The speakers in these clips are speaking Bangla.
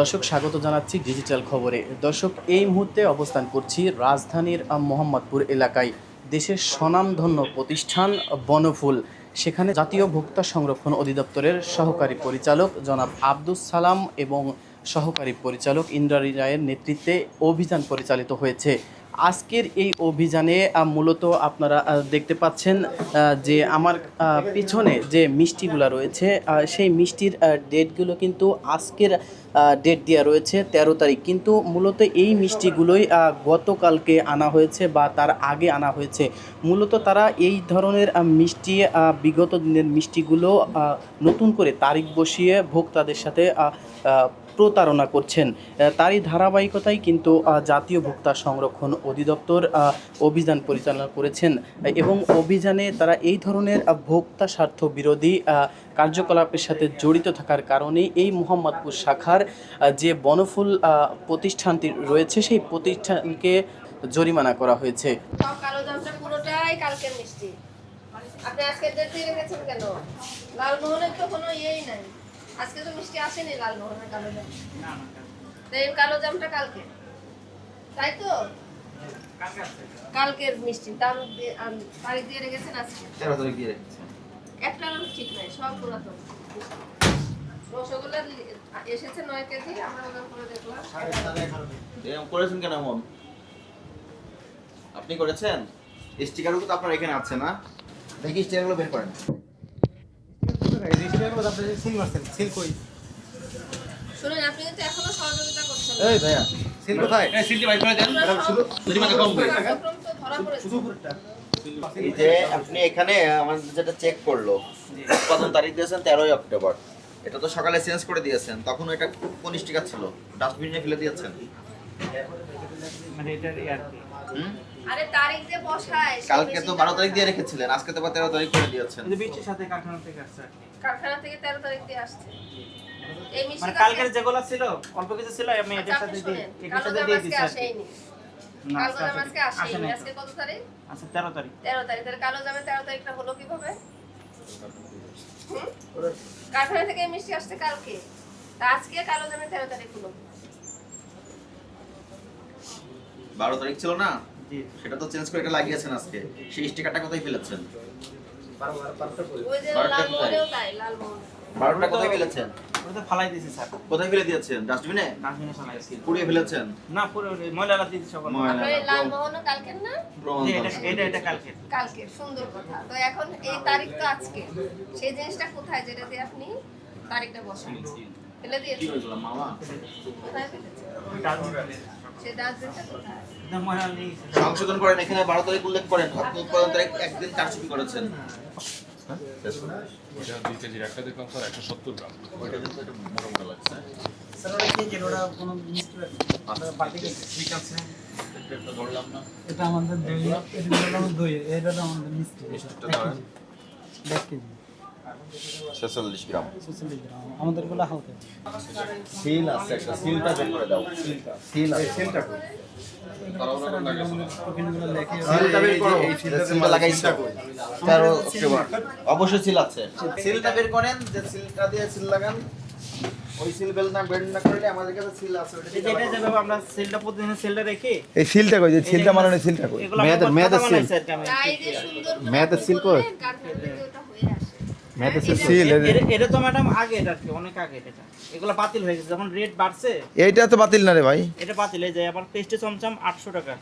দর্শক, স্বাগত জানাচ্ছি ডিজিটাল খবরে। দর্শক, এই মুহূর্তে অবস্থান করছি রাজধানীর মোহাম্মদপুর এলাকায়। দেশের স্বনামধন্য প্রতিষ্ঠান বনফুল। সেখানে জাতীয় ভোক্তা সংরক্ষণ অধিদপ্তরের সহকারী পরিচালক জনাব আব্দুস সালাম এবং সহকারী পরিচালক ইন্দ্রাণী রায়ের নেতৃত্বে অভিযান পরিচালিত হয়েছে। আজকের এই অভিযানে মূলত আপনারা দেখতে পাচ্ছেন যে আমার পিছনে যে মিষ্টিগুলো রয়েছে সেই মিষ্টির ডেটগুলো কিন্তু আজকের ডেট দেওয়া রয়েছে, তেরো তারিখ। কিন্তু মূলত এই মিষ্টিগুলোই গতকালকে আনা হয়েছে বা তার আগে আনা হয়েছে। মূলত তারা এই ধরনের মিষ্টি বিগত দিনের মিষ্টিগুলো নতুন করে তারিখ বসিয়ে ভোক্তাদের সাথে প্রতারণা করছেন। তারই ধারাবাহিকতায় কিন্তু জাতীয় ভোক্তা সংরক্ষণ অধিদপ্তর অভিযান পরিচালনা করেছেন। এবং অভিযানে তারা এই ধরনের ভোক্তা স্বার্থ বিরোধী কার্যকলাপের সাথে জড়িত থাকার কারণে এই মোহাম্মদপুর শাখার যে বনফুল প্রতিষ্ঠানটি রয়েছে, সেই প্রতিষ্ঠানকে জরিমানা করা হয়েছে। আপনি আজকে দিয়ে রেখেছেন কেন? লালমোহনের তো কোনো ইয়েই নাই। আজকে তো মিষ্টি আসেনি লালমোহনের কালো জাম। তো এই কালো জামটা কালকে। তাই তো? কালকের মিষ্টি। দাম দিয়ে- তারিখ দিয়ে রেখেছেন আজকে? তেরো তারিখ দিয়ে একটা ঠিক নাই সব পুরাতন। রসগোল্লা এসেছে নয় কেজি আমরা ওজন করে দেখলাম। এরকম করেছেন কেন এমন আপনি করেছেন? স্টিকারগুলো তো আপনার এখানে আছে না? দেখি স্টিকারগুলো বের করেন। শুনুন আপনি কিন্তু এখনও সহযোগিতা করছেন এই ভাইয়া সিল কোথায়? কার্যক্রম তো ধরা পড়েছে। এই যে আপনি এখানে আমাদের যেটা চেক করল কত তারিখ দিয়েছেন তেরোই অক্টোবর। এটা তো সকালে চেঞ্জ করে দিয়েছেন তখন এটা কোন স্টিকার ছিল। ডাস্টবিনে ফেলে দিয়েছেন। মানে এটার আর কি? হুম? আরে তারিখ যে বসায় কালকে তো মেশিনটা বারো তারিখ দিয়ে রেখেছিলেন আজকে তো আবার তেরো তারিখ করে দিয়েছেন। এই যে বৃষ্টির সাথে কারখানা থেকে আসছে কি। কারখানা থেকে তেরো তারিখ দিয়ে আসছে। এই মানে মিষ্টিটা কালকের যেগুলো ছিল অল্প কিছু ছিল আমি এটার আচ্ছা, সাথে দিয়ে এটার সাথে দিয়ে আজকে কালো জাম কত তারিখ? আচ্ছা তেরো তারিখ। তেরো তারিখ। তাহলে কালো জামে তেরো তারিখটা হলো কীভাবে? কারখানা থেকে এই মিষ্টি আসছে কালকে। তা আজকে কালো জামে তেরো তারিখ হলো। বারো তারিখ ছিল না? সেটা তো চেঞ্জ করে এটা লাগিয়েছেন আজকে। সেই স্টিকারটা কোথায় ফেলেছেন? ওই যে বারোটা কোথায় ফেলেছেন? ওটা তো ফালাই দিয়েছি স্যার কোথায় ফেলে দিয়েছেন? ডাস্টবিনে ডাস্টবিনে ফালাইছি পুড়িয়ে ফেলেছেন? না পুরো ময়লা দিয়েছি কালকের না? এটা এটা এটা কালকে কালকে সুন্দর কথা। তো এখন এই তারিখ তো আজকে। সেই জিনিসটা কোথায় যেটা দিয়ে আপনি তারিখটা বসান? ফেলে কি হয়েছিল মামা? কোথায় ফেলেছেন? সংশোধন করেন এখানে বারো তারিখ উল্লেখ করেন। আপনি উৎপাদন তারিখ একদিন কারচুপি করেছেন। এটা আমাদের দই। এটা আমাদের মিষ্টি। মিষ্টিটা ধরেন এক কেজি ছেচল্লিশ গ্রাম। ছেচল্লিশ গ্রাম। আমাদেরগুলো হালকা। সিল আছে একটা সিলটা বের করে দাও। সিল আছে। সিলটা অবশ্যই সিল আছে। সিলটা বের করেন যে সিলটা দিয়ে সিল লাগান ওই সিল বেল না বের না করলে আমাদের কাছে সিল আছে ওটা এই যে এটা যেভাবে আমরা সেলটা প্রতিদিন সেলটা রেখে এই সিলটা কই? যে সিলটা মারানো সিলটা কই? মেয়াদের মেয়াদের সেল মেয়াদের সিল এটা- এটা তো ম্যাডাম আগে এটা অনেক আগে এটা। এগুলো বাতিল হয়ে গেছে যখন রেট বাড়ছে। এইটা তো বাতিল না রে ভাই। এটা বাতিল হয়ে যায় আবার পেস্টে চমচম আটশো টাকা।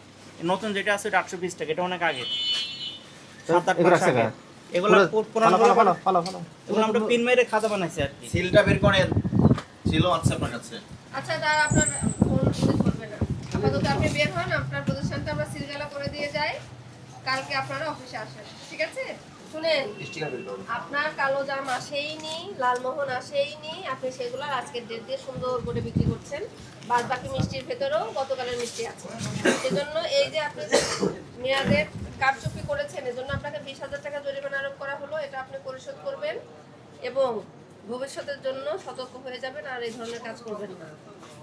নতুন যেটা আছে এটা আটশো বিশ টাকা এটা অনেক আগে সাত আট মাস আগে। এগুলো পুরানো ফলো ফলো গুলো- ফলো ফলো এগুলো আমরা পিন মেরে খাতা বানাইছি আর কি। সিলটা বের করেন। সিলও আছে আপনার কাছে। আচ্ছা তার আপনার ফোন উল্লেখ না। আপাতত আপনি বের হন আপনার প্রতিষ্ঠানটা আমরা সিলগালা করে দিয়ে যাই। কালকে আপনারা অফিসে আসেন ঠিক আছে? শুনেন আপনার কালো জাম আসেইনি লালমোহন আসেইনি আপনি সেগুলো আজকের ডেট দিয়ে সুন্দর করে বিক্রি করছেন। বাদ বাকি মিষ্টির ভেতরেও গতকালের মিষ্টি আছে। সেজন্য এই যে আপনি মেয়াদের কারচুপি করেছেন এজন্য আপনাকে বিশ হাজার টাকা জরিমানা আরোপ করা হলো এটা আপনি পরিশোধ করবেন এবং ভবিষ্যতের জন্য সতর্ক হয়ে যাবেন আর এই ধরনের কাজ করবেন না।